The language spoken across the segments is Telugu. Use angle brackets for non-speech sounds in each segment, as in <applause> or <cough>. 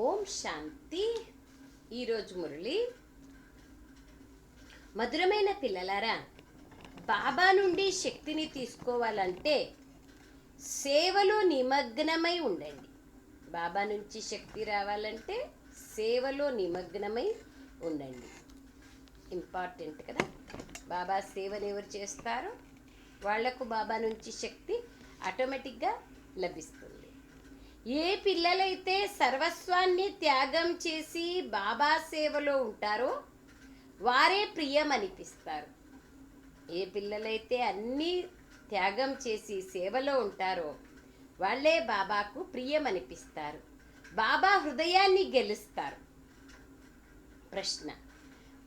ఓం శాంతి. ఈరోజు మురళి మధురమైన పిల్లలారా బాబా నుండి శక్తిని తీసుకోవాలంటే సేవలో నిమగ్నమై ఉండండి. బాబా నుంచి శక్తి రావాలంటే సేవలో నిమగ్నమై ఉండండి. ఇంపార్టెంట్ కదా. బాబా సేవను ఎవరు చేస్తారో వాళ్ళకు బాబా నుంచి శక్తి ఆటోమేటిక్గా లభిస్తుంది. ఏ పిల్లలైతే సర్వస్వాన్ని త్యాగం చేసి బాబా సేవలో ఉంటారో వారే ప్రియం అనిపిస్తారు ఏ పిల్లలైతే అన్నీ త్యాగం చేసి సేవలో ఉంటారో వాళ్ళే బాబాకు ప్రియం అనిపిస్తారు బాబా హృదయాన్ని గెలుస్తారు. ప్రశ్న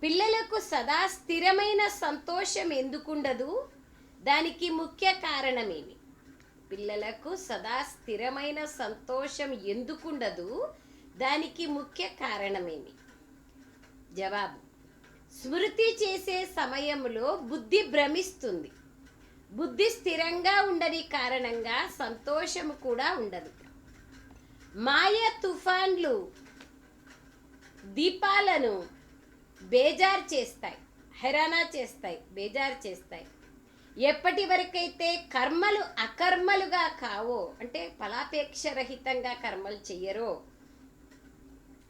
పిల్లలకు సదా స్థిరమైన సంతోషం ఎందుకుండదు? దానికి ముఖ్య కారణమేమి? పిల్లలకు సదా స్థిరమైన సంతోషం ఎందుకుండదు? దానికి ముఖ్య కారణమేమి? జవాబు. స్మృతి చేసే సమయంలో బుద్ధి భ్రమిస్తుంది. బుద్ధి స్థిరంగా ఉండని కారణంగా సంతోషం కూడా ఉండదు. మాయ తుఫాన్లు దీపాలను బేజారు చేస్తాయి హైరానా చేస్తాయి బేజారు చేస్తాయి. ఎప్పటి వరకైతే కర్మలు అకర్మలుగా కావో అంటే ఫలాపేక్ష రహితంగా కర్మలు చెయ్యరో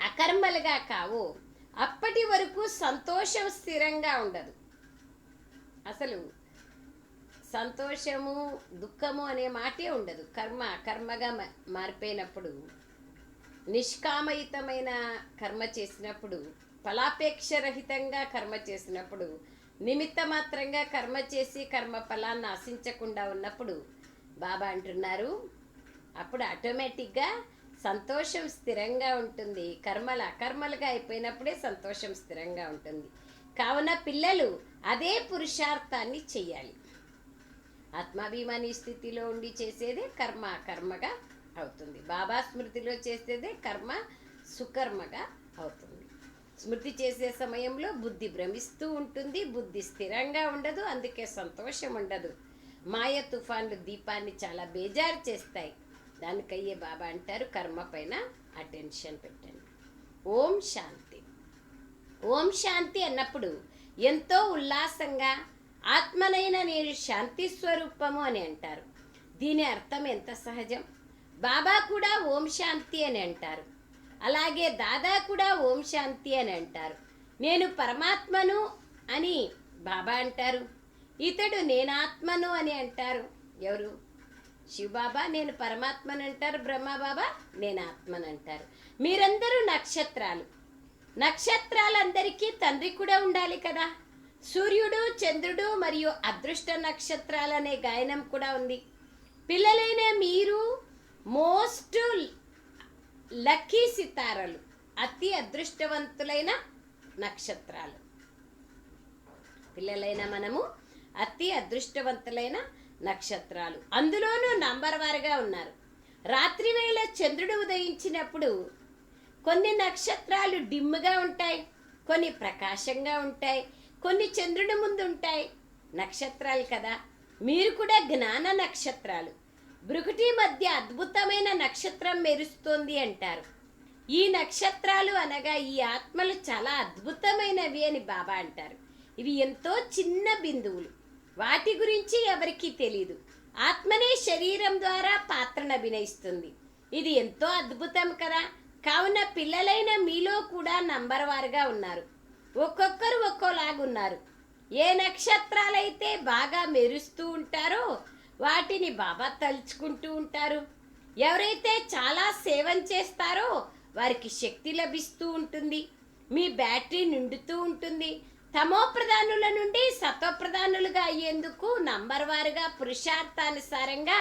అకర్మలుగా కావో అప్పటి వరకు సంతోషం స్థిరంగా ఉండదు. అసలు సంతోషము దుఃఖము అనే మాటే ఉండదు. కర్మ కర్మగా మ- మారిపోయినప్పుడు నిష్కామయుతమైన కర్మ చేసినప్పుడు ఫలాపేక్ష రహితంగా కర్మ చేసినప్పుడు నిమిత్త మాత్రంగా కర్మ చేసి కర్మ ఫలాన్ని ఆశించకుండా ఉన్నప్పుడు బాబా అంటున్నారు అప్పుడు ఆటోమేటిక్గా సంతోషం స్థిరంగా ఉంటుంది. కర్మలు అకర్మలుగా అయిపోయినప్పుడే సంతోషం స్థిరంగా ఉంటుంది. కావున పిల్లలు అదే పురుషార్థాన్ని చెయ్యాలి. ఆత్మాభిమాని స్థితిలో ఉండి చేసేదే కర్మ కర్మగా అవుతుంది. బాబా స్మృతిలో చేసేదే కర్మ సుకర్మగా అవుతుంది. స్మృతి చేసే సమయంలో బుద్ధి భ్రమిస్తూ ఉంటుంది బుద్ధి స్థిరంగా ఉండదు అందుకే సంతోషం ఉండదు. మాయ తుఫాన్లు దీపాన్ని చాలా బేజారు చేస్తాయి. దానికయ్యే బాబా అంటారు కర్మ పైన అటెన్షన్ పెట్టండి. ఓం శాంతి. ఓం శాంతి అన్నప్పుడు ఎంతో ఉల్లాసంగా ఆత్మనైన నేను శాంతి స్వరూపము అని అంటారు. దీని అర్థం ఎంత సహజం? బాబా కూడా ఓం శాంతి అని అంటారు. అలాగే దాదా కూడా ఓం శాంతి అని అంటారు. నేను పరమాత్మను అని బాబా అంటారు. ఇతడు నేనాత్మను అని అంటారు. ఎవరు? శివబాబా నేను పరమాత్మని అంటారు. బ్రహ్మబాబా నేను ఆత్మను అంటారు. మీరందరూ నక్షత్రాలు. నక్షత్రాలందరికీ తండ్రి కూడా ఉండాలి కదా. సూర్యుడు చంద్రుడు మరియు అదృష్ట నక్షత్రాలనే గాయనం కూడా ఉంది. పిల్లలైన మీరు మోస్ట్ లక్కీ సితారలు అతి అదృష్టవంతులైన నక్షత్రాలు. పిల్లలైన మనము అతి అదృష్టవంతులైన నక్షత్రాలు. అందులోనూ నంబర్ వారుగా ఉన్నారు. రాత్రి వేళ చంద్రుడు ఉదయించినప్పుడు కొన్ని నక్షత్రాలు డిమ్గా ఉంటాయి కొన్ని ప్రకాశంగా ఉంటాయి కొన్ని చంద్రుడి ముందు ఉంటాయి. నక్షత్రాలు కదా. మీరు కూడా జ్ఞాన నక్షత్రాలు. భృకుటి మధ్య అద్భుతమైన నక్షత్రం మెరుస్తోంది అంటారు. ఈ నక్షత్రాలు అనగా ఈ ఆత్మలు చాలా అద్భుతమైనవి అని బాబా అంటారు. ఇవి ఎంతో చిన్న బిందువులు. వాటి గురించి ఎవరికీ తెలియదు ఆత్మనే శరీరం ద్వారా పాత్రను అభినయిస్తుంది. ఇది ఎంతో అద్భుతం కదా. కావున పిల్లలైన మీలో కూడా నంబర్ వారుగా ఉన్నారు. ఒక్కొక్కరు ఒక్కోలాగున్నారు. ఏ నక్షత్రాలైతే బాగా మెరుస్తూ ఉంటారో వాటిని బాబా తలుచుకుంటూ ఉంటారు. ఎవరైతే చాలా సేవం చేస్తారో వారికి శక్తి లభిస్తూ ఉంటుంది. మీ బ్యాటరీ నిండుతూ ఉంటుంది. తమో ప్రధానుల నుండి సత్వప్రధానులుగా అయ్యేందుకు నంబర్ వారుగా పురుషార్థానుసారంగా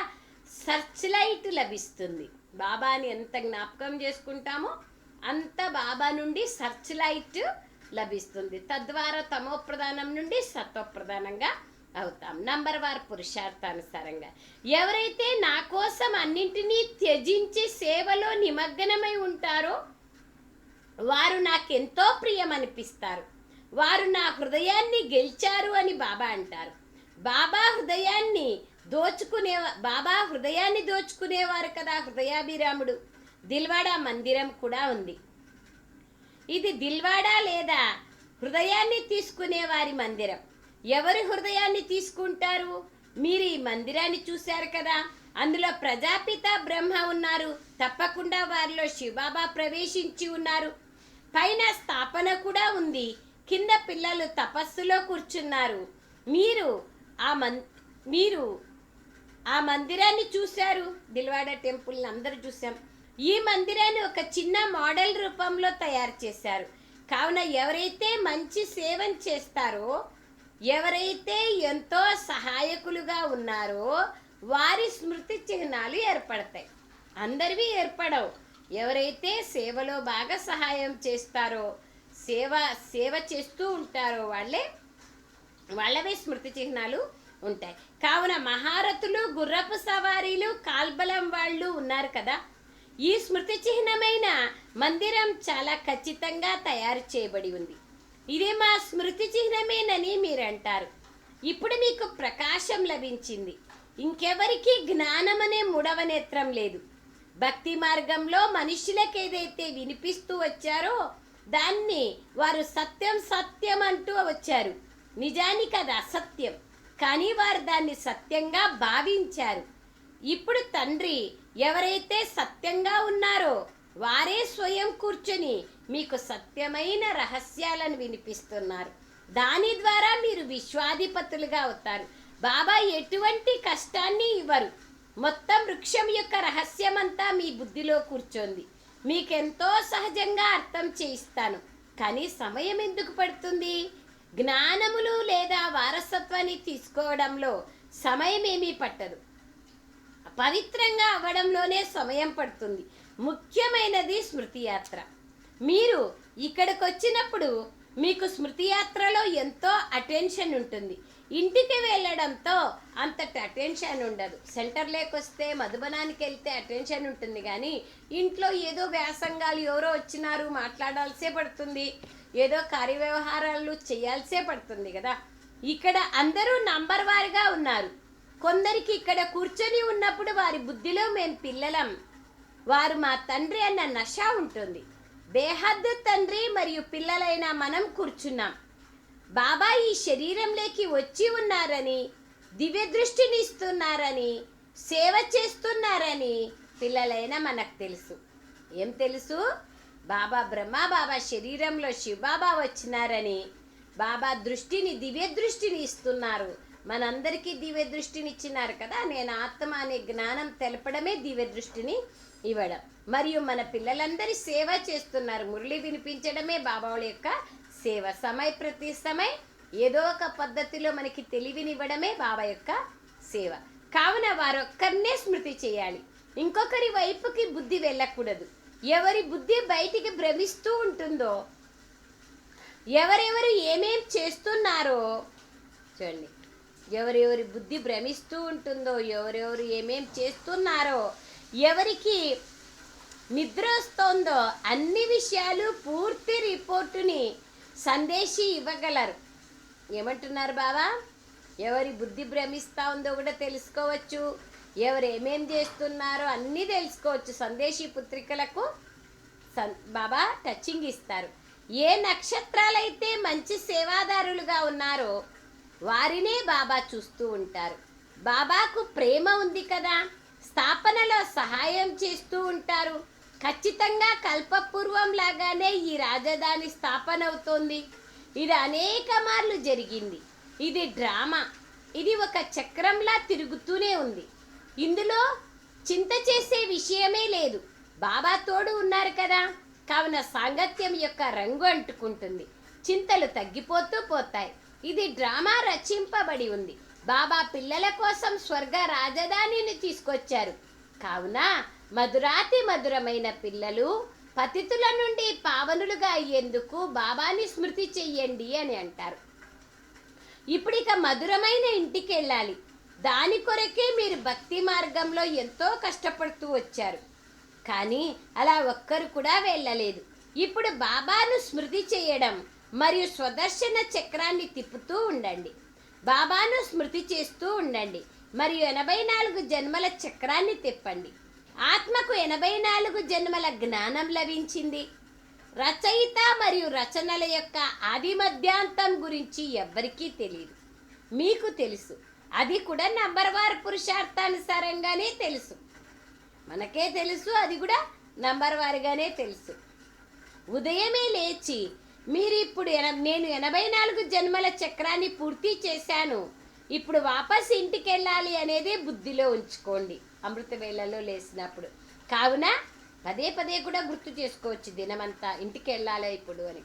సర్చ్ లైట్ లభిస్తుంది. బాబాని ఎంత జ్ఞాపకం చేసుకుంటామో అంత బాబా నుండి సర్చ్ లైట్ లభిస్తుంది. తద్వారా తమో ప్రధానం నుండి సత్వప్రధానంగా అవుతాం. నంబర్ వార్ పురుషార్థానుసారంగా. ఎవరైతే నా కోసం అన్నింటినీ త్యజించి సేవలో నిమగ్నమై ఉంటారో వారు నాకెంతో ప్రియం అనిపిస్తారు వారు నా హృదయాన్ని గెలిచారు అని బాబా అంటారు. బాబా హృదయాన్ని దోచుకునే బాబా హృదయాన్ని దోచుకునేవారు కదా హృదయాభిరాముడు. దిల్వాడా మందిరం కూడా ఉంది. ఇది దిల్వాడా లేదా హృదయాన్ని తీసుకునే వారి మందిరం. ఎవరి హృదయాన్ని తీసుకుంటారు? మీరు ఈ మందిరాన్ని చూశారు కదా. అందులో ప్రజాపిత బ్రహ్మ ఉన్నారు. తప్పకుండా వారిలో శివబాబా ప్రవేశించి ఉన్నారు. పైన స్థాపన కూడా ఉంది. కింద పిల్లలు తపస్సులో కూర్చున్నారు. మీరు ఆ మన్ మీరు ఆ మందిరాన్ని చూశారు? దిల్వాడ టెంపుల్ని అందరూ చూసాం ఈ మందిరాన్ని ఒక చిన్న మోడల్ రూపంలో తయారు చేశారు. కావున ఎవరైతే మంచి సేవను చేస్తారో ఎవరైతే ఎంతో సహాయకులుగా ఉన్నారో వారి స్మృతి చిహ్నాలు ఏర్పడతాయి. అందరివి ఏర్పడవు. ఎవరైతే సేవలో బాగా సహాయం చేస్తారో సేవ సేవ చేస్తూ ఉంటారో వాళ్ళే వాళ్ళవే స్మృతి చిహ్నాలు ఉంటాయి. కావున మహారథులు గుర్రపు సవారీలు కాల్బలం వాళ్ళు ఉన్నారు కదా. ఈ స్మృతి చిహ్నమైన మందిరం చాలా ఖచ్చితంగా తయారు చేయబడి ఉంది. ఇది మా స్మృతి చిహ్నమేనని మీరంటారు. ఇప్పుడు మీకు ప్రకాశం లభించింది. ఇంకెవరికీ జ్ఞానమనే మూడవనేత్రం లేదు. భక్తి మార్గంలో మనుషులకు ఏదైతే వినిపిస్తూ వచ్చారో దాన్ని వారు సత్యం సత్యం అంటూ వచ్చారు. నిజానికి అది అసత్యం. కానీ వారు దాన్ని సత్యంగా భావించారు. ఇప్పుడు తండ్రి ఎవరైతే సత్యంగా ఉన్నారో వారే స్వయం కూర్చొని మీకు సత్యమైన రహస్యాలను వినిపిస్తున్నారు. దాని ద్వారా మీరు విశ్వాధిపతులుగా అవుతారు. బాబా ఎటువంటి కష్టాన్ని ఇవ్వరు. మొత్తం వృక్షం యొక్క రహస్యమంతా మీ బుద్ధిలో కూర్చోంది. మీకెంతో సహజంగా అర్థం చేయిస్తాను. కానీ సమయం ఎందుకు పడుతుంది? జ్ఞానములు లేదా వారసత్వాన్ని తీసుకోవడంలో సమయం ఏమీ పట్టదు. పవిత్రంగా అవ్వడంలోనే సమయం పడుతుంది. ముఖ్యమైనది స్మృతి యాత్ర. మీరు ఇక్కడికి వచ్చినప్పుడు మీకు స్మృతి యాత్రలో ఎంతో అటెన్షన్ ఉంటుంది. ఇంటికి వెళ్ళడంతో అంతటి అటెన్షన్ ఉండదు. సెంటర్లోకి వస్తే మధుబనానికి వెళ్తే అటెన్షన్ ఉంటుంది కానీ ఇంట్లో ఏదో వ్యాసంగాలు ఎవరో వచ్చినారు మాట్లాడాల్సే పడుతుంది. ఏదో కార్యవ్యవహారాలు చేయాల్సే పడుతుంది కదా. ఇక్కడ అందరూ నంబర్ వారిగా ఉన్నారు. కొందరికి ఇక్కడ కూర్చొని ఉన్నప్పుడు వారి బుద్ధిలో మేము పిల్లలం. వారు మా తండ్రి అన్న నష ఉంటుంది. బేహద్దు తండ్రి మరియు పిల్లలైన మనం కూర్చున్నాం. బాబా ఈ శరీరంలోకి వచ్చి ఉన్నారని దివ్య దృష్టిని ఇస్తున్నారని సేవ చేస్తున్నారని పిల్లలైన మనకు తెలుసు. ఏం తెలుసు? బాబా బ్రహ్మ బాబా శరీరంలో శివబాబా వచ్చినారని బాబా దృష్టిని దివ్య దృష్టిని ఇస్తున్నారు. మనందరికీ దివ్య దృష్టిని ఇచ్చినారు కదా? నేను ఆత్మ అనే జ్ఞానం తెలపడమే దివ్య దృష్టిని ఇవ్వడం. మరియు మన పిల్లలందరి సేవ చేస్తున్నారు. మురళి వినిపించడమే బాబావుల యొక్క సేవ. సమయ ప్రతి సమయ ఏదో ఒక పద్ధతిలో మనకి తెలివినివ్వడమే బాబా యొక్క సేవ. కావున వారొక్కరినే స్మృతి చేయాలి. ఇంకొకరి వైపుకి బుద్ధి వెళ్ళకూడదు. ఎవరి బుద్ధి బయటికి భ్రమిస్తూ ఉంటుందో ఎవరెవరు ఏమేం చేస్తున్నారో చూడండి. ఎవరెవరి బుద్ధి భ్రమిస్తూ ఉంటుందో ఎవరెవరు ఏమేం చేస్తున్నారో ఎవరికి నిద్ర వస్తోందో అన్ని విషయాలు పూర్తి రిపోర్టుని సందేశి ఇవ్వగలరు. ఏమంటున్నారు బాబా ఎవరి బుద్ధి భ్రమిస్తూ ఉందో కూడా తెలుసుకోవచ్చు. ఎవరు ఏమేం చేస్తున్నారో అన్నీ తెలుసుకోవచ్చు. సందేశీ పుత్రికలకు సన్ బాబా టచింగ్ ఇస్తారు. ఏ నక్షత్రాలైతే మంచి సేవాదారులుగా ఉన్నారో వారినే బాబా చూస్తూ ఉంటారు. బాబాకు ప్రేమ ఉంది కదా? స్థాపనలో సహాయం చేస్తూ ఉంటారు. ఖచ్చితంగా కల్పపూర్వం లాగానే ఈ రాజధాని స్థాపన అవుతోంది ఇది అనేక మార్లు జరిగింది. ఇది డ్రామా. ఇది ఒక చక్రంలా తిరుగుతూనే ఉంది. ఇందులో చింత చేసే విషయమే లేదు. బాబా తోడు ఉన్నారు కదా. కావున సాంగత్యం యొక్క రంగు అంటుకుంటుంది. చింతలు తగ్గిపోతూ పోతాయి. ఇది డ్రామా రచింపబడి ఉంది. బాబా పిల్లల కోసం స్వర్గ రాజధానిని తీసుకొచ్చారు. కావున మధురాతి మధురమైన పిల్లలు పతితుల నుండి పావనులుగా అయ్యేందుకు బాబాని స్మృతి చెయ్యండి అని అంటారు. ఇప్పుడిక మధురమైన ఇంటికి వెళ్ళాలి దాని కొరకే మీరు భక్తి మార్గంలో ఎంతో కష్టపడుతూ వచ్చారు. కానీ అలా ఒక్కరు కూడా వెళ్ళలేదు. ఇప్పుడు బాబాను స్మృతి చేయడం మరియు స్వదర్శన చక్రాన్ని తిప్పుతూ ఉండండి. బాబాను స్మృతి చేస్తూ ఉండండి. మరియు ఎనభై నాలుగు జన్మల చక్రాన్ని తిప్పండి. ఆత్మకు ఎనభై నాలుగు జన్మల జ్ఞానం లభించింది. రచయిత మరియు రచనల యొక్క ఆది మధ్యాంతం గురించి ఎవ్వరికీ తెలియదు మీకు తెలుసు. అది కూడా నంబర్ వార్ పురుషార్థానుసారంగానే తెలుసు. మనకే తెలుసు అది కూడా నంబర్ వారిగానే తెలుసు. ఉదయమే లేచి మీరు ఇప్పుడు ఎన- నేను ఎనభై నాలుగు జన్మల చక్రాన్ని పూర్తి చేశాను. ఇప్పుడు వాపస్ ఇంటికి వెళ్ళాలి అనేది బుద్ధిలో ఉంచుకోండి. అమృత వేళలో లేచినప్పుడు కావున పదే పదే కూడా గుర్తు చేసుకోవచ్చు దినమంతా ఇంటికి వెళ్ళాలి ఇప్పుడు అని.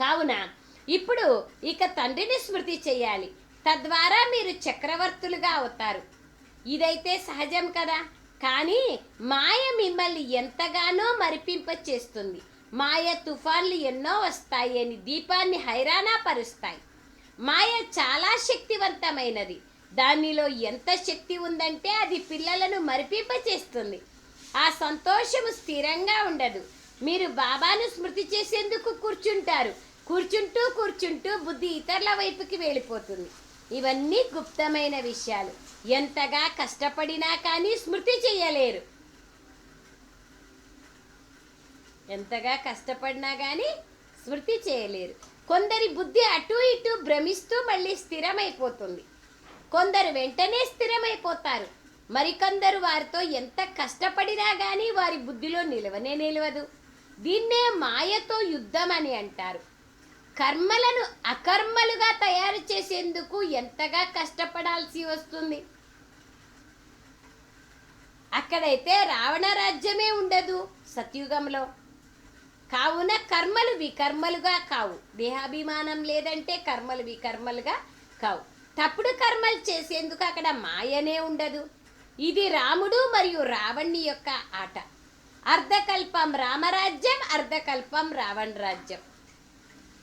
కావున ఇప్పుడు ఇక తండ్రిని స్మృతి చేయాలి. తద్వారా మీరు చక్రవర్తులుగా అవుతారు. ఇదైతే సహజం కదా. కానీ మాయ మిమ్మల్ని ఎంతగానో మరిపింప చేస్తుంది మాయ తుఫాన్లు ఎన్నో వస్తాయి అని దీపాన్ని హైరానా పరుస్తాయి. మాయ చాలా శక్తివంతమైనది. దానిలో ఎంత శక్తి ఉందంటే అది పిల్లలను మరిపింప చేస్తుంది ఆ సంతోషము స్థిరంగా ఉండదు. మీరు బాబాను స్మృతి చేసేందుకు కూర్చుంటారు. కూర్చుంటూ కూర్చుంటూ బుద్ధి ఇతరుల వైపుకి వెళ్ళిపోతుంది. ఇవన్నీ గుప్తమైన విషయాలు. ఎంతగా కష్టపడినా కానీ స్మృతి చేయలేరు. ఎంతగా కష్టపడినా కానీ స్మృతి చేయలేరు. కొందరి బుద్ధి అటు ఇటు భ్రమిస్తూ మళ్ళీ స్థిరమైపోతుంది. కొందరు వెంటనే స్థిరమైపోతారు. మరికొందరు వారితో ఎంత కష్టపడినా కానీ వారి బుద్ధిలో నిలవనే నిలవదు. దీన్నే మాయతో యుద్ధం అని అంటారు. కర్మలను అకర్మలుగా తయారు చేసేందుకు ఎంతగా కష్టపడాల్సి వస్తుంది? అక్కడైతే రావణ రాజ్యమే ఉండదు సత్యుగంలో. కావున కర్మలు వికర్మలుగా కావు. దేహాభిమానం లేదంటే కర్మలు వికర్మలుగా కావు. తప్పుడు కర్మలు చేసేందుకు అక్కడ మాయనే ఉండదు. ఇది రాముడు మరియు రావణ్ణి యొక్క ఆట. అర్ధకల్పం రామరాజ్యం అర్ధకల్పం రావణ రాజ్యం.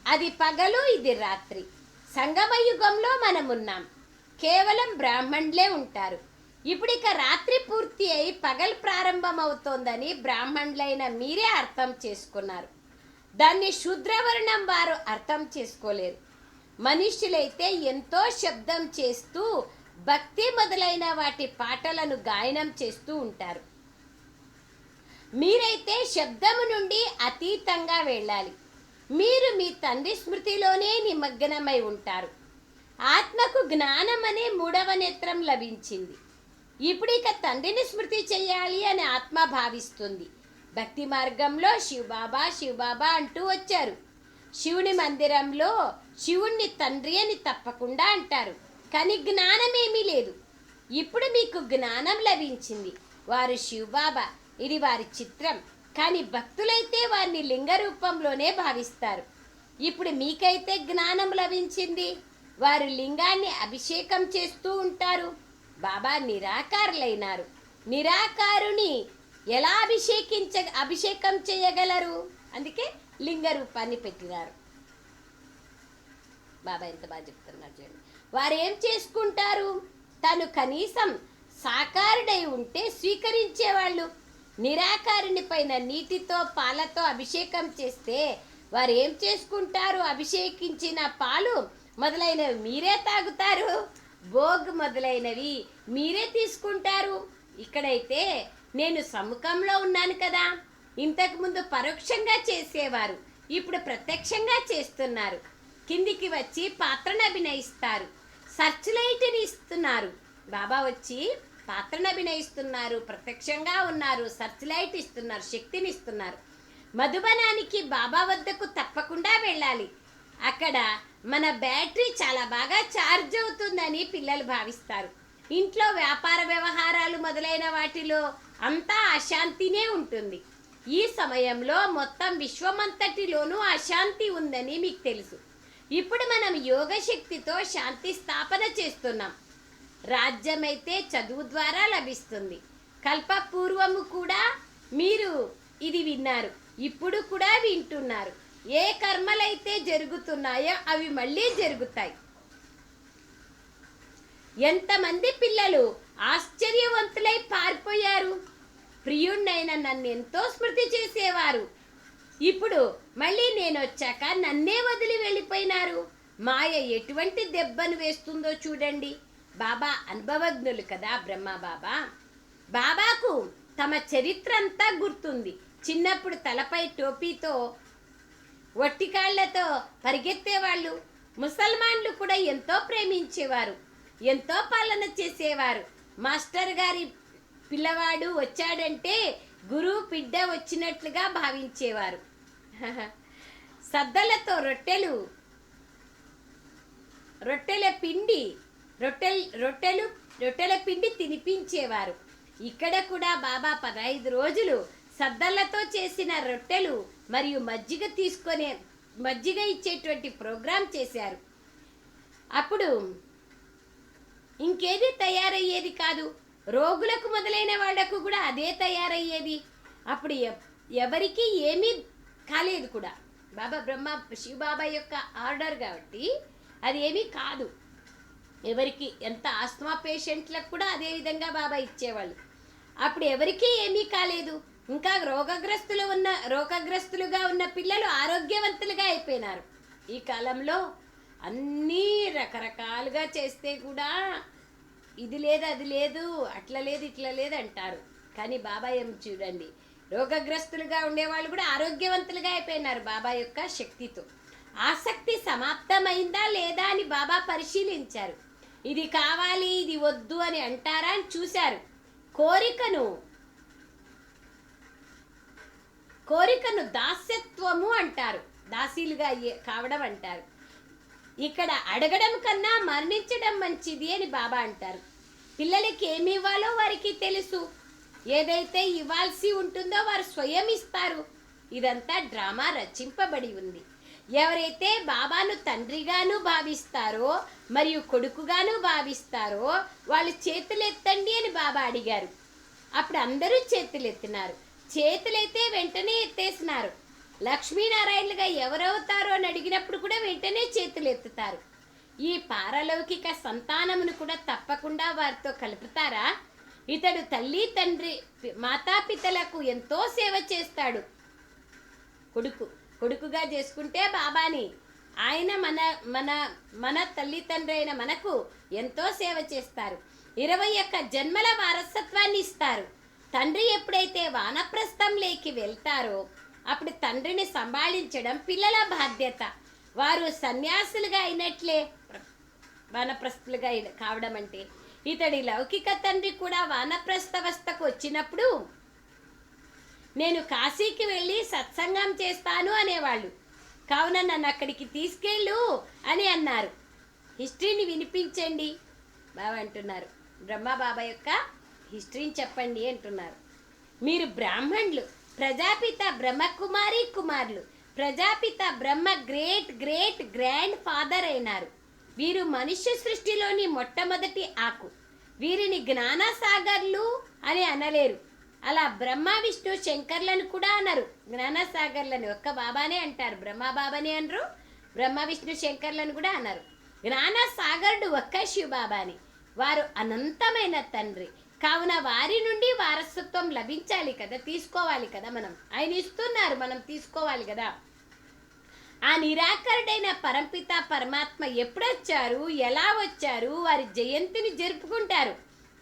అది పగలు ఇది రాత్రి. సంగమయుగంలో మనమున్నాం. మనం ఉన్నాం కేవలం బ్రాహ్మణులే ఉంటారు. ఇప్పుడు ఇక రాత్రి పూర్తి అయి పగలు ప్రారంభమవుతోందని బ్రాహ్మణులైన మీరే అర్థం చేసుకున్నారు. దాన్ని శూద్రవర్ణం వారు అర్థం చేసుకోలేరు. మనుష్యులైతే ఎంతో శబ్దం చేస్తూ భక్తి మొదలైన వాటి పాటలను గాయనం చేస్తూ ఉంటారు. మీరైతే శబ్దము నుండి అతీతంగా వెళ్ళాలి. మీరు మీ తండ్రి స్మృతిలోనే నిమగ్నమై ఉంటారు. ఆత్మకు జ్ఞానం అనే మూడవ నేత్రం లభించింది. ఇప్పుడు ఇక తండ్రిని స్మృతి చేయాలి అని ఆత్మ భావిస్తుంది. భక్తి మార్గంలో శివబాబా శివబాబా అంటూ వచ్చారు. శివుని మందిరంలో శివుణ్ణి తండ్రి అని తప్పకుండా అంటారు. కానీ జ్ఞానం ఏమీ లేదు. ఇప్పుడు మీకు జ్ఞానం లభించింది. వారు శివబాబా ఇది వారి చిత్రం. కానీ భక్తులైతే వారిని లింగ రూపంలోనే భావిస్తారు. ఇప్పుడు మీకైతే జ్ఞానం లభించింది. వారు లింగాన్ని అభిషేకం చేస్తూ ఉంటారు. బాబా నిరాకారులైనారు. నిరాకారుని ఎలా అభిషేకించ అభిషేకం చేయగలరు? అందుకే లింగ రూపాన్ని పెట్టినారు. బాబా ఎంత బాగా చెప్తున్నారు చూడండి. వారు ఏం చేసుకుంటారు? తను కనీసం సాకారుడై ఉంటే స్వీకరించేవాళ్ళు. నిరాకారుని పైన నీటితో పాలతో అభిషేకం చేస్తే వారు ఏం చేసుకుంటారు? అభిషేకించిన పాలు మొదలైనవి మీరే తాగుతారు. భోగ్ మొదలైనవి మీరే తీసుకుంటారు. ఇక్కడైతే నేను సముఖంలో ఉన్నాను కదా. ఇంతకుముందు పరోక్షంగా చేసేవారు ఇప్పుడు ప్రత్యక్షంగా చేస్తున్నారు. కిందికి వచ్చి పాత్రను అభినయిస్తారు సర్చ్ లైట్ని ఇస్తున్నారు. బాబా వచ్చి పాత్రను అభినయిస్తున్నారు ప్రత్యక్షంగా ఉన్నారు సర్చ్ లైట్ ఇస్తున్నారు శక్తిని ఇస్తున్నారు. మధుబనానికి బాబా వద్దకు తప్పకుండా వెళ్ళాలి. అక్కడ మన బ్యాటరీ చాలా బాగా ఛార్జ్ అవుతుందని పిల్లలు భావిస్తారు. ఇంట్లో వ్యాపార వ్యవహారాలు మొదలైన వాటిలో అంతా అశాంతినే ఉంటుంది. ఈ సమయంలో మొత్తం విశ్వమంతటిలోనూ అశాంతి ఉందని మీకు తెలుసు. ఇప్పుడు మనం యోగ శక్తితో శాంతి స్థాపన చేస్తున్నాం. రాజ్యమైతే చదువు ద్వారా లభిస్తుంది. కల్పపూర్వము కూడా మీరు ఇది విన్నారు. ఇప్పుడు కూడా వింటున్నారు. ఏ కర్మలైతే జరుగుతున్నాయో అవి మళ్ళీ జరుగుతాయి. ఎంతమంది పిల్లలు ఆశ్చర్యవంతులై పారిపోయారు. ప్రియుణ్ణైన నన్ను ఎంతో స్మృతి చేసేవారు. ఇప్పుడు మళ్ళీ నేను వచ్చాక నన్నే వదిలి వెళ్ళిపోయినారు. మాయ ఎటువంటి దెబ్బను వేస్తుందో చూడండి. బాబా అనుభవజ్ఞులు కదా బ్రహ్మ బాబా. బాబాకు తమ చరిత్ర అంతా గుర్తుంది. చిన్నప్పుడు తలపై టోపీతో ఒట్టికాళ్ళతో పరిగెత్తేవాళ్ళు ముసల్మాన్లు కూడా ఎంతో ప్రేమించేవారు ఎంతో పాలన చేసేవారు. మాస్టర్ గారి పిల్లవాడు వచ్చాడంటే గురువు బిడ్డ వచ్చినట్లుగా భావించేవారు. <laughs> సద్దలతో రొట్టెలు రొట్టెల పిండి రొట్టెల్ రొట్టెలు రొట్టెల పిండి తినిపించేవారు. ఇక్కడ కూడా బాబా పదహైదు రోజులు సద్దలతో చేసిన రొట్టెలు మరియు మజ్జిగ తీసుకునే మజ్జిగ ఇచ్చేటువంటి ప్రోగ్రాం చేశారు. అప్పుడు ఇంకేది తయారయ్యేది కాదు. రోగులకు మొదలైన వాళ్ళకు కూడా అదే తయారయ్యేది. అప్పుడు ఎవరికి ఎవరికీ ఏమీ కాలేదు కూడా. బాబా బ్రహ్మ శివబాబా యొక్క ఆర్డర్ కాబట్టి అది ఏమీ కాదు. ఎవరికి ఎంత ఆస్తమా పేషెంట్లకు కూడా అదే విధంగా బాబా ఇచ్చేవాళ్ళు. అప్పుడు ఎవరికీ ఏమీ కాలేదు. ఇంకా రోగగ్రస్తులు ఉన్న రోగగ్రస్తులుగా ఉన్న పిల్లలు ఆరోగ్యవంతులుగా అయిపోయినారు. ఈ కాలంలో అన్నీ రకరకాలుగా చేస్తే కూడా ఇది లేదు అది లేదు అట్లా లేదు ఇట్లా లేదు అంటారు. కానీ బాబా ఏం చూడండి రోగగ్రస్తులుగా ఉండేవాళ్ళు కూడా ఆరోగ్యవంతులుగా అయిపోయినారు బాబా యొక్క శక్తితో. ఆసక్తి సమాప్తమైందా లేదా అని బాబా పరిశీలించారు. ఇది కావాలి ఇది వద్దు అని అంటారా అని చూశారు. కోరికను కోరికను దాస్యత్వము అంటారు. దాసీలుగా అయ్యే కావడం అంటారు. ఇక్కడ అడగడం కన్నా మరణించడం మంచిది అని బాబా అంటారు. పిల్లలకి ఏమి ఇవ్వాలో వారికి తెలుసు. ఏదైతే ఇవ్వాల్సి ఉంటుందో వారు స్వయం ఇస్తారు. ఇదంతా డ్రామా రచింపబడి ఉంది. ఎవరైతే బాబాను తండ్రిగాను భావిస్తారో మరియు కొడుకుగాను భావిస్తారో వాళ్ళు చేతులు ఎత్తండి అని బాబా అడిగారు. అప్పుడు అందరూ చేతులు ఎత్తినారు చేతులైతే వెంటనే ఎత్తేసినారు. లక్ష్మీనారాయణలుగా ఎవరవుతారు అని అడిగినప్పుడు కూడా వెంటనే చేతులు ఎత్తుతారు. ఈ పారలౌకిక సంతానమును కూడా తప్పకుండా వారితో కలుపుతారా? ఇతడు తల్లి తండ్రి మాతాపితలకు ఎంతో సేవ చేస్తాడు. కొడుకు కొడుకుగా చేసుకుంటే బాబాని ఆయన మన మన మన తల్లిదండ్రి అయిన మనకు ఎంతో సేవ చేస్తారు. ఇరవై ఒక్క జన్మల వారసత్వాన్ని ఇస్తారు. తండ్రి ఎప్పుడైతే వానప్రస్థంలోకి వెళ్తారో అప్పుడు తండ్రిని సంభాళించడం పిల్లల బాధ్యత. వారు సన్యాసులుగా అయినట్లే వానప్రస్థులుగా అయిన- కావడం అంటే. ఇతడి లౌకిక తండ్రి కూడా వానప్రస్థవస్థకు వచ్చినప్పుడు నేను కాశీకి వెళ్ళి సత్సంగం చేస్తాను అనేవాళ్ళు. కావున నన్ను అక్కడికి తీసుకెళ్ళు అని అన్నారు. హిస్టరీని వినిపించండి బాబా అంటున్నారు. బ్రహ్మ బాబా యొక్క హిస్టరీని చెప్పండి అంటున్నారు. మీరు బ్రాహ్మణులు ప్రజాపిత బ్రహ్మకుమారి కుమారులు Prajapita Brahma great great grandfather అయినారు. వీరు మనుష్య సృష్టిలోని మొట్టమొదటి ఆకు. వీరిని జ్ఞానసాగర్లు అని అనలేరు. అలా బ్రహ్మ విష్ణు శంకర్లను కూడా అనరు. జ్ఞానసాగర్లని ఒక్క బాబానే అంటారు. బ్రహ్మ బాబానే అనరు. బ్రహ్మ విష్ణు శంకర్లను కూడా అనరు. జ్ఞానసాగరుడు ఒక్క శివబాబాని. వారు అనంతమైన తండ్రి. కావున వారి నుండి వారసత్వం లభించాలి కదా తీసుకోవాలి కదా మనం. ఆయన ఇస్తున్నారు మనం తీసుకోవాలి కదా. ఆ నిరాకరుడైన పరంపిత పరమాత్మ ఎప్పుడొచ్చారు ఎలా వచ్చారు వారి జయంతిని జరుపుకుంటారు.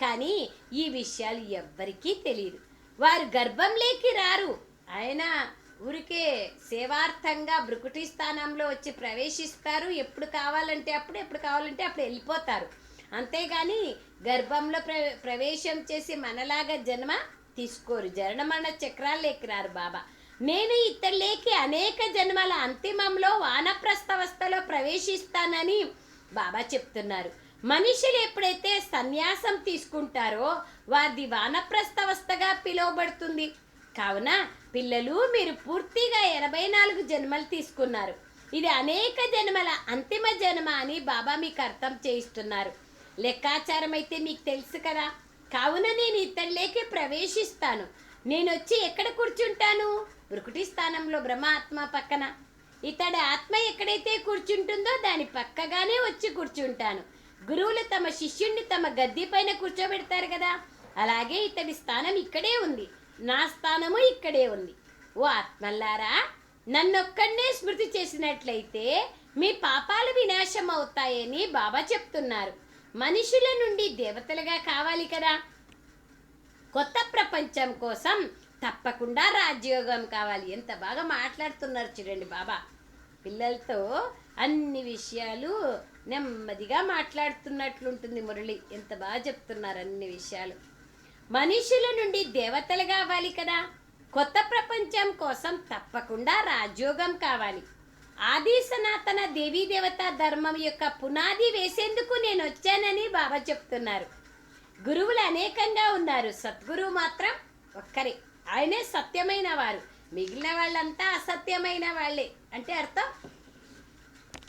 కానీ ఈ విషయాలు ఎవ్వరికీ తెలియదు. వారు గర్భంలోకి రారు. ఆయన ఊరికే సేవార్థంగా భృకుటి స్థానంలో వచ్చి ప్రవేశిస్తారు. ఎప్పుడు కావాలంటే అప్పుడు ఎప్పుడు కావాలంటే అప్పుడు వెళ్ళిపోతారు. అంతేగాని గర్భంలో ప్ర ప్రవేశం చేసి మనలాగా జన్మ తీసుకోరు. జనమరణ చక్రాలు ఎక్కినారు బాబా. నేను ఇతరులేకి అనేక జన్మల అంతిమంలో వానప్రస్థవస్థలో ప్రవేశిస్తానని బాబా చెప్తున్నారు. మనుషులు ఎప్పుడైతే సన్యాసం తీసుకుంటారో వారిది వానప్రస్థవస్థగా పిలువబడుతుంది. కావున పిల్లలు మీరు పూర్తిగా ఎనభై నాలుగు జన్మలు తీసుకున్నారు. ఇది అనేక జన్మల అంతిమ జన్మ అని బాబా మీకు అర్థం చేయిస్తున్నారు. లెక్కాచారం అయితే మీకు తెలుసు కదా. కావున నేను ఇతరులేకే ప్రవేశిస్తాను. నేను వచ్చి ఎక్కడ కూర్చుంటాను? బ్రుకుటి స్థానంలో బ్రహ్మాత్మ పక్కన. ఇతడి ఆత్మ ఎక్కడైతే కూర్చుంటుందో దాని పక్కగానే వచ్చి కూర్చుంటాను. గురువులు తమ శిష్యుణ్ణి తమ గద్దె పైన కూర్చోబెడతారు కదా. అలాగే ఇతడి స్థానం ఇక్కడే ఉంది. నా స్థానము ఇక్కడే ఉంది. ఓ ఆత్మల్లారా నన్నొక్కడనే స్మృతి చేసినట్లయితే మీ పాపాలు వినాశం అవుతాయని బాబా చెప్తున్నారు. మనుషుల నుండి దేవతలుగా కావాలి కదా. కొత్త ప్రపంచం కోసం తప్పకుండా రాజ్యోగం కావాలి. ఎంత బాగా మాట్లాడుతున్నారు చూడండి బాబా. పిల్లలతో అన్ని విషయాలు నెమ్మదిగా మాట్లాడుతున్నట్లుంటుంది మురళి. ఎంత బాగా చెప్తున్నారు అన్ని విషయాలు. మనుషుల నుండి దేవతలు కావాలి కదా. కొత్త ప్రపంచం కోసం తప్పకుండా రాజ్యోగం కావాలి. ఆది సనాతన దేవీ దేవత ధర్మం యొక్క పునాది వేసేందుకు నేను వచ్చానని బాబా చెప్తున్నారు. గురువులు అనేకంగా ఉన్నారు. సద్గురువు మాత్రం ఒక్కరే. ఆయనే సత్యమైన వారు. మిగిలిన వాళ్ళంతా అసత్యమైన వాళ్ళే. అంటే అర్థం?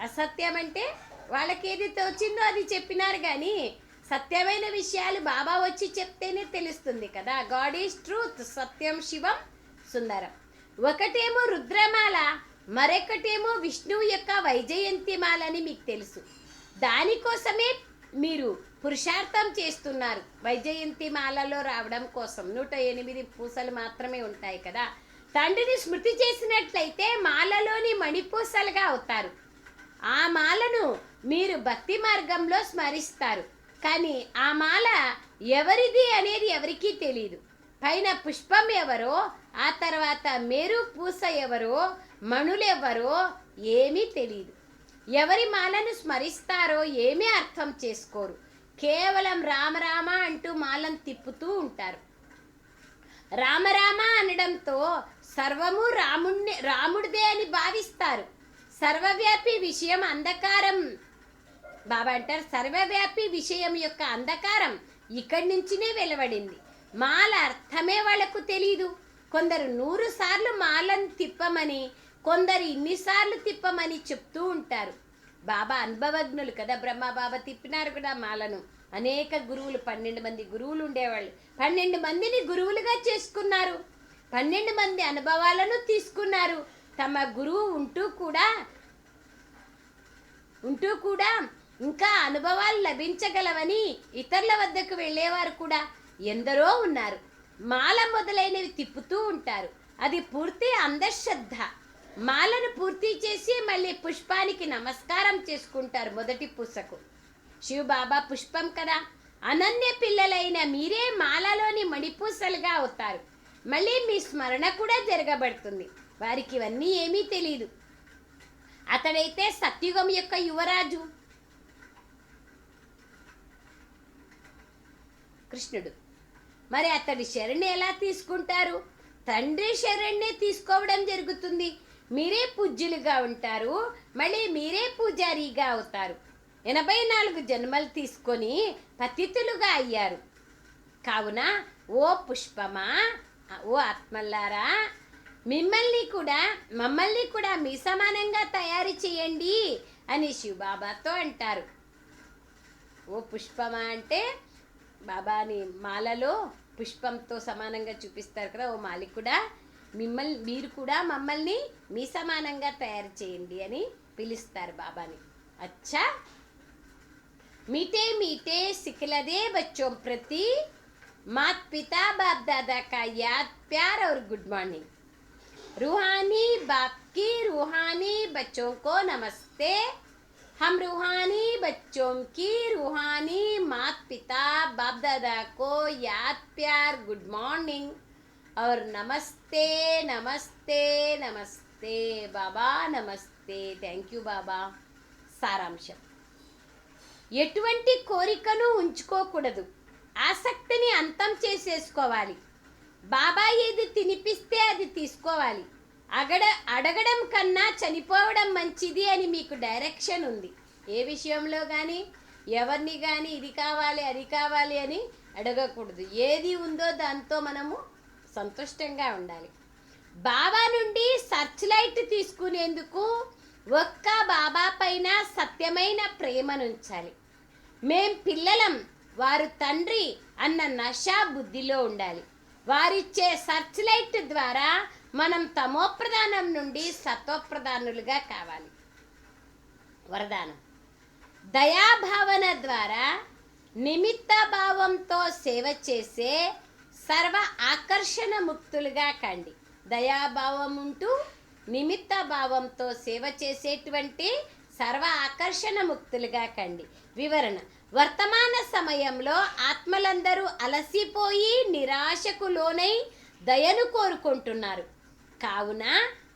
అసత్యం అంటే వాళ్ళకి ఏది తోచిందో అది చెప్పినారు కానీ సత్యమైన విషయాలు బాబా వచ్చి చెప్తేనే తెలుస్తుంది కదా. God is truth. సత్యం శివం సుందరం. ఒకటేమో రుద్రమాల. మరొకటేమో విష్ణువు యొక్క వైజయంతి మాల అని మీకు తెలుసు. దానికోసమే మీరు పురుషార్థం చేస్తున్నారు. వైజయంతి మాలలో రావడం కోసం నూట ఎనిమిది పూసలు మాత్రమే ఉంటాయి కదా. తండ్రిని స్మృతి చేసినట్లయితే మాలలోని మణిపూసలుగా అవుతారు. ఆ మాలను మీరు భక్తి మార్గంలో స్మరిస్తారు. కానీ ఆ మాల ఎవరిది అనేది ఎవరికీ తెలియదు పైన పుష్పం ఎవరో ఆ తర్వాత మేరు పూస ఎవరో మణులెవరో ఏమీ తెలియదు ఎవరి మాలను స్మరిస్తారో ఏమీ అర్థం చేసుకోరు. కేవలం రామరామ అంటూ మాలను తిప్పుతూ ఉంటారు. రామరామ అనడంతో సర్వము రాముణ్ణి రాముడిదే అని భావిస్తారు. సర్వవ్యాపి విషయం అంధకారం. బాబా అంటారు సర్వవ్యాపి విషయం యొక్క అంధకారం ఇక్కడి నుంచినే వెలువడింది. మాల అర్థమే వాళ్ళకు తెలియదు కొందరు నూరు సార్లు మాలను తిప్పమని కొందరు ఇన్నిసార్లు తిప్పమని చెప్తూ ఉంటారు. బాబా అనుభవజ్ఞులు కదా బ్రహ్మ బాబా తిప్పినారు కూడా మాలను. అనేక గురువులు పన్నెండు మంది గురువులు ఉండేవాళ్ళు. పన్నెండు మందిని గురువులుగా చేసుకున్నారు. పన్నెండు మంది అనుభవాలను తీసుకున్నారు. తమ గురువు ఉంటూ కూడా ఉంటూ కూడా ఇంకా అనుభవాలు లభించగలవని ఇతరుల వద్దకు వెళ్ళేవారు కూడా ఎందరో ఉన్నారు. మాల మొదలైనవి తిప్పుతూ ఉంటారు. అది పూర్తి అంధశ్రద్ధ. మాలను పూర్తి చేసి మళ్ళీ పుష్పానికి నమస్కారం చేసుకుంటారు మొదటి పూసకు. శివబాబా పుష్పం కదా. అనన్య పిల్లలైన మీరే మాలలోని మణిపూసలుగా అవుతారు. మళ్ళీ మీ స్మరణ కూడా జరగబడుతుంది. వారికి ఇవన్నీ ఏమీ తెలియదు అతడైతే సత్యుగం యొక్క యువరాజు. కృష్ణుడు. మరి అతడి శరణి ఎలా తీసుకుంటారు? తండ్రి శరణ్ణే తీసుకోవడం జరుగుతుంది. మీరే పూజ్యులుగా ఉంటారు మళ్ళీ మీరే పూజారిగా అవుతారు. ఎనభై నాలుగు జన్మలు తీసుకొని పతితులుగా అయ్యారు. కావున ఓ పుష్పమా ఓ ఆత్మల్లారా మిమ్మల్ని కూడా మమ్మల్ని కూడా మీ సమానంగా తయారు చేయండి అని శివబాబాతో అంటారు. ఓ పుష్పమా అంటే బాబాని మాలలో పుష్పంతో సమానంగా చూపిస్తారు కదా ఓ మాలి కూడా. మిమ్మల్ని మీరు కూడా మమ్మల్ని మీ సమానంగా తయారు చేయండి అని పిలుస్తారు బాబాని అచ్చా मीठे मीठे सिखलदे बच्चों प्रति मात पिता बाप दादा का याद प्यार और गुड मॉर्निंग रूहानी बाप की रूहानी बच्चों को नमस्ते हम रूहानी बच्चों की रूहानी मात पिता बाप दादा को याद प्यार गुड मॉर्निंग और नमस्ते नमस्ते नमस्ते बाबा नमस्ते थैंक यू बाबा సారాంశం ఎటువంటి కోరికను ఉంచుకోకూడదు ఆసక్తిని అంతం చేసేసుకోవాలి బాబా ఏది తినిపిస్తే అది తీసుకోవాలి అగడ అడగడం కన్నా చనిపోవడం మంచిది అని మీకు డైరెక్షన్ ఉంది ఏ విషయంలో కానీ ఎవరిని కానీ ఇది కావాలి అది కావాలి అని అడగకూడదు ఏది ఉందో దాంతో మనము సంతుష్టంగా ఉండాలి. బాబా నుండి సర్చ్ లైట్ తీసుకునేందుకు ఒక్క బాబా పైన సత్యమైన ప్రేమనుంచాలి. మేం పిల్లలం వారు తండ్రి అన్న నష బుద్ధిలో ఉండాలి. వారిచ్చే సర్చ్ లైట్ ద్వారా మనం తమోప్రధానం నుండి సత్వప్రధానులుగా కావాలి. వరదానం. దయాభావన ద్వారా నిమిత్త భావంతో సేవ చేసే సర్వ ఆకర్షణ ముక్తులుగా కండి. దయాభావం ఉంటూ నిమిత్త భావంతో సేవ చేసేటువంటి సర్వ ఆకర్షణ ముక్తులుగా కండి. వివరణ. వర్తమాన సమయంలో ఆత్మలందరూ అలసిపోయి నిరాశకు లోనై దయను కోరుకుంటున్నారు. కావున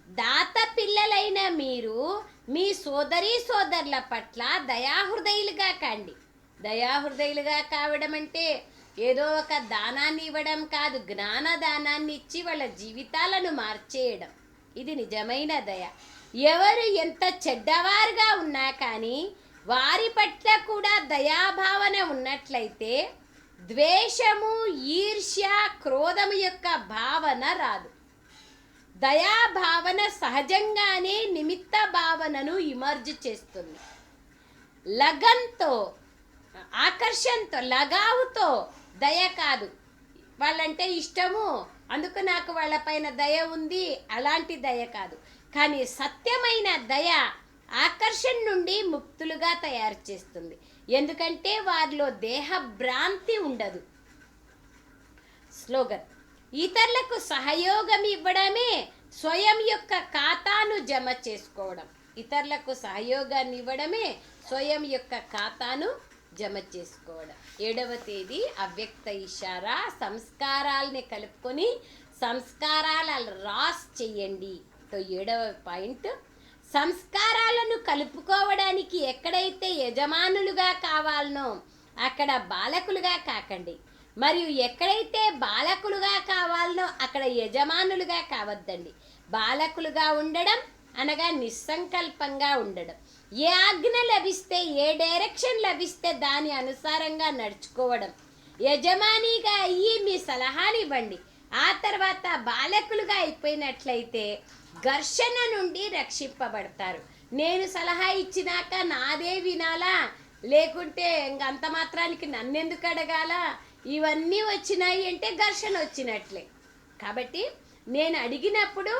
దాత పిల్లలైన మీరు మీ సోదరీ సోదరుల పట్ల దయాహృదయులుగా కండి. దయాహృదయులుగా కావడం అంటే ఏదో ఒక దానాన్ని ఇవ్వడం కాదు జ్ఞాన దానాన్ని ఇచ్చి వాళ్ళ జీవితాలను మార్చేయడం. ఇది నిజమైన దయ. ఎవరు ఎంత చెడ్డవారుగా ఉన్నా కానీ వారి పట్ల కూడా దయాభావన ఉన్నట్లయితే ద్వేషము ఈర్ష్య క్రోధము యొక్క భావన రాదు. దయాభావన సహజంగానే నిమిత్త భావనను ఇమర్జ్ చేస్తుంది. లగన్తో ఆకర్షణతో లగావుతో దయ కాదు. వాళ్ళంటే ఇష్టము. అందుకు నాకు వాళ్ళపైన దయ ఉంది. అలాంటి దయ కాదు. కానీ సత్యమైన దయ ఆకర్షణ నుండి ముక్తులుగా తయారు చేస్తుంది. ఎందుకంటే వారిలో దేహ భ్రాంతి ఉండదు. స్లోగన్. ఇతరులకు సహయోగం ఇవ్వడమే స్వయం యొక్క ఖాతాను జమ చేసుకోవడం. ఇతరులకు సహయోగాన్ని ఇవ్వడమే స్వయం యొక్క ఖాతాను జమ చేసుకోవడం ఏడవ తేదీ అవ్యక్త ఇషారా సంస్కారాలని కలుపుకొని సంస్కారాల రాస్ చెయ్యండి తో ఏడవ పాయింట్. సంస్కారాలను కలుపుకోవడానికి ఎక్కడైతే యజమానులుగా కావాలనో అక్కడ బాలకులుగా కాకండి. మరియు ఎక్కడైతే బాలకులుగా కావాలనో అక్కడ యజమానులుగా కావద్దండి. బాలకులుగా ఉండడం అనగా నిస్సంకల్పంగా ఉండడం. ఏ ఆజ్ఞ లభిస్తే ఏ డైరెక్షన్ లభిస్తే దాని అనుసారంగా నడుచుకోవడం. యజమానిగా అయ్యి మీ సలహాలు ఇవ్వండి. ఆ తర్వాత బాలకులుగా అయిపోయినట్లయితే ఘర్షణ నుండి రక్షింపబడతారు. నేను సలహా ఇచ్చినాక నాదే వినాలా? లేకుంటే ఇంకంత మాత్రానికి నన్నెందుకు అడగాల? ఇవన్నీ వచ్చినాయి అంటే ఘర్షణ వచ్చినట్లే. కాబట్టి నేను అడిగినప్పుడు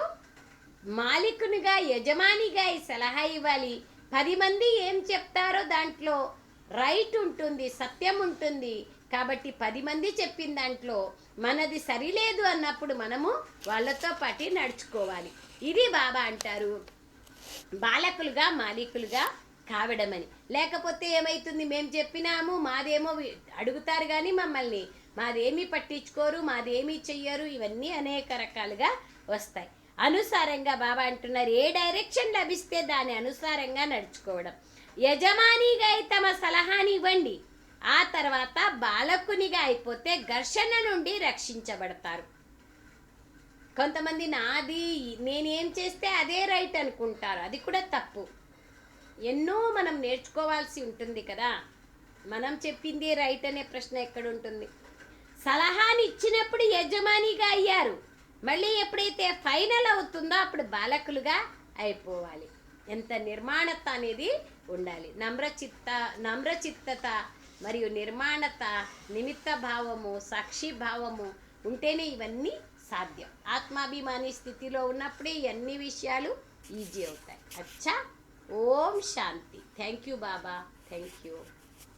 మాలికునిగా యజమానిగా ఈ సలహా ఇవ్వాలి. పది మంది ఏం చెప్తారో దాంట్లో రైట్ ఉంటుంది సత్యం ఉంటుంది. కాబట్టి పది మంది చెప్పిన దాంట్లో మనది సరిలేదు అన్నప్పుడు మనము వాళ్ళతో పాటు నడుచుకోవాలి. ఇది బాబా అంటారు. బాలకులుగా మాలికులుగా కావడమని. లేకపోతే ఏమైతుంది? మేము చెప్పినాము మాదేమో అడుగుతారు కానీ మమ్మల్ని. మాదేమీ పట్టించుకోరు మాదేమీ చెయ్యరు. ఇవన్నీ అనేక రకాలుగా వస్తాయి. అనుసారంగా బాబా అంటున్నారు ఏ డైరెక్షన్ లభిస్తే దాని అనుసారంగా నడుచుకోవడం. యజమానిగా అయి తమ సలహాని ఇవ్వండి. ఆ తర్వాత బాలకునిగా అయిపోతే ఘర్షణ నుండి రక్షించబడతారు. కొంతమంది నాది నేనేం చేస్తే అదే రైట్ అనుకుంటారు. అది కూడా తప్పు. ఎన్నో మనం నేర్చుకోవాల్సి ఉంటుంది కదా. మనం చెప్పింది రైట్ అనే ప్రశ్న ఎక్కడ ఉంటుంది? సలహాని ఇచ్చినప్పుడు యజమానిగా అయ్యారు. మళ్ళీ ఎప్పుడైతే ఫైనల్ అవుతుందో అప్పుడు బాలకులుగా అయిపోవాలి. ఎంత నిర్మాణత అనేది ఉండాలి. నమ్రచిత్త నమ్రచిత్తత మరియు నిర్మాణత నిమిత్త భావము సాక్షి భావము ఉంటేనే ఇవన్నీ సాధ్యం. ఆత్మాభిమాని స్థితిలో ఉన్నప్పుడే అన్ని విషయాలు ఈజీ అవుతాయి. అచ్చా! ఓం శాంతి. Thank you Baba. Thank you.